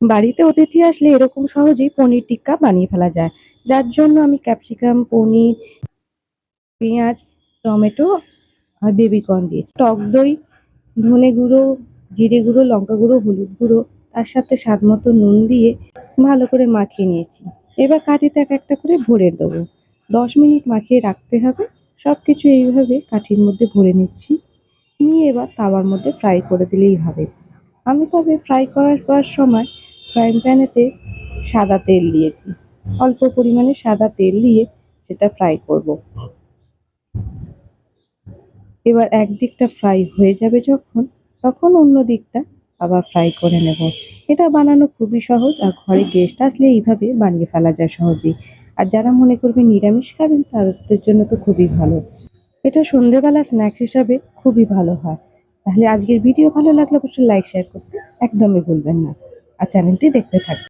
বাড়িতে অতিথি আসলে এরকম সহজেই পনির টিক্কা বানিয়ে ফেলা যায়। যার জন্য আমি ক্যাপসিকাম, পনির, পেঁয়াজ, টমেটো আর বেবিকর্ন দিয়েছি। টক দই, ধনে গুঁড়ো, জিরে গুঁড়ো, লঙ্কা গুঁড়ো, হলুদ গুঁড়ো, তার সাথে স্বাদ মতো নুন দিয়ে ভালো করে মাখিয়ে নিয়েছি। এবার কাঠিতে এক একটা করে ভরে দেবো দশ মিনিট মাখিয়ে রাখতে হবে। সব কিছু এইভাবে কাঠির মধ্যে ভরে নিচ্ছি। নিয়ে এবার তাওয়ার মধ্যে ফ্রাই করে দিলেই হবে। আমি তবে ফ্রাই করার সময় ফ্রাইং প্যানেতে সাদা তেল দিয়েছি। অল্প পরিমাণে সাদা তেল দিয়ে সেটা ফ্রাই করব। এবার একদিকটা ফ্রাই হয়ে যাবে যখন, তখন অন্য দিকটা আবার ফ্রাই করে নেব। এটা বানানো খুবই সহজ আর ঘরে গেস্ট আসলে এইভাবে বানিয়ে ফেলা যায় সহজেই। আর যারা মনে করবে নিরামিষ খাবেন, তাদের জন্য তো খুবই ভালো। এটা সন্ধেবেলা স্ন্যাক্স হিসাবে খুবই ভালো হয়। তাহলে আজকের ভিডিও ভালো লাগলে অবশ্যই লাইক শেয়ার করতে একদমই ভুলবেন না। আর চ্যানেলটি দেখতে থাকবেন